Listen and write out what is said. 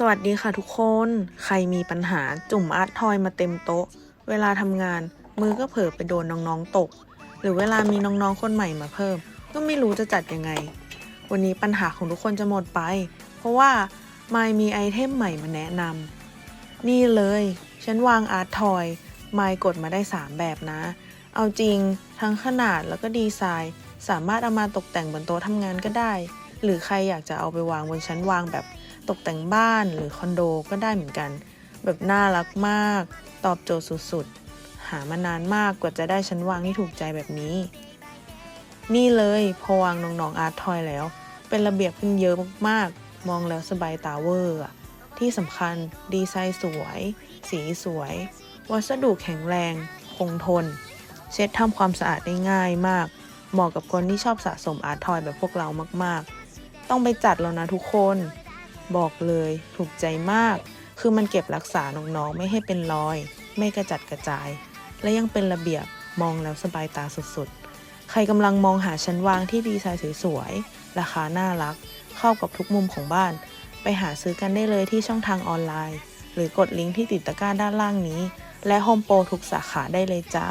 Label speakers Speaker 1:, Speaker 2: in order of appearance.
Speaker 1: สวัสดีค่ะทุกคน ใครมีปัญหาจุ่มอาร์ตทอยมาเต็มโต๊ะ เวลาทำงานมือก็เผลอไปโดนน้องๆตก หรือเวลามีน้องๆคนใหม่มาเพิ่ม ก็ไม่รู้จะจัดยังไง วันนี้ปัญหาของทุกคนจะหมดไป เพราะว่าไมายมีไอเทมใหม่มาแนะนำนี่เลย ฉันวางอาร์ตทอยไมายกดมาได้ 3 แบบนะ เอาจริงทั้งขนาดแล้วก็ดีไซน์ สามารถเอามาตกแต่งบนโต๊ะทำงานก็ได้ หรือใครอยากจะเอาไปวางบนชั้นวางแบบ ตกแต่งบ้านหรือคอนโดก็ได้เหมือนกัน แบบน่ารักมาก ตอบโจทย์สุดๆ หามานานมากกว่าจะได้ชั้นวางที่ถูกใจแบบนี้ นี่เลยพอวางน้องๆอาร์ตทอยแล้ว เป็นระเบียบขึ้นเยอะมากๆ มองแล้วสบายตาเวอร์อะที่สำคัญดีไซน์สวย สีสวย วัสดุแข็งแรง คงทน เช็ดทำความสะอาดได้ง่ายมาก เหมาะกับคนที่ชอบสะสมอาร์ตทอยแบบพวกเรามาก ๆ ต้องไปจัดแล้วนะทุกคน บอกเลยถูกใจมาก คือมันเก็บรักษาน้องๆไม่ให้เป็นรอย ไม่กระจัดกระจาย และยังเป็นระเบียบมองแล้วสบายตาสุดๆ ใครกำลังมองหาชั้นวางที่ดีไซน์สวยๆ ราคาน่ารัก เข้ากับทุกมุมของบ้าน ไปหาซื้อกันได้เลยที่ช่องทางออนไลน์ หรือกดลิงก์ที่ติดตะกร้าด้านล่างนี้ และโฮมโปรทุกสาขาได้เลยจ้า